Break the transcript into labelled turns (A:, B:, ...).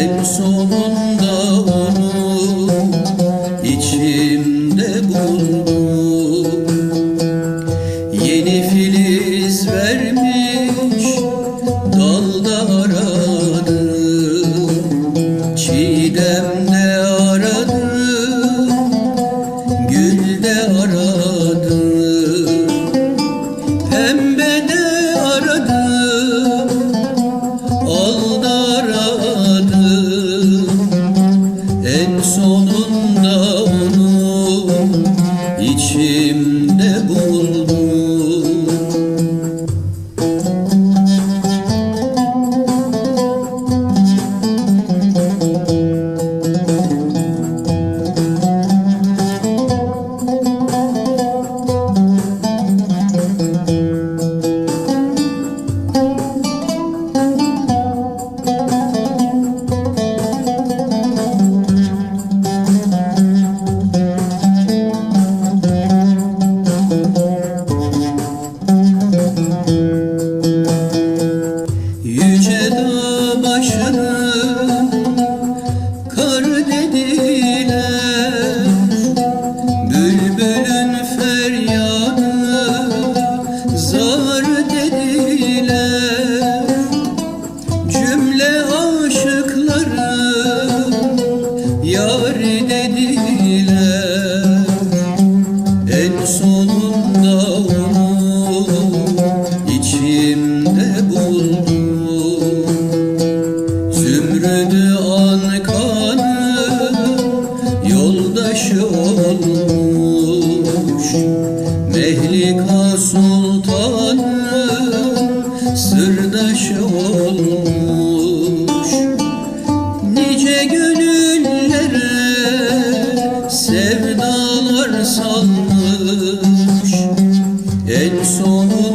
A: En sonunda onu içimde buldum Yeni filiz vermiş dalda Cümle aşıkları yar dediler En sonunda onu içimde buldum. Zümrüdü an kanı olmuş. Mehlika sultanın salmış En sonunda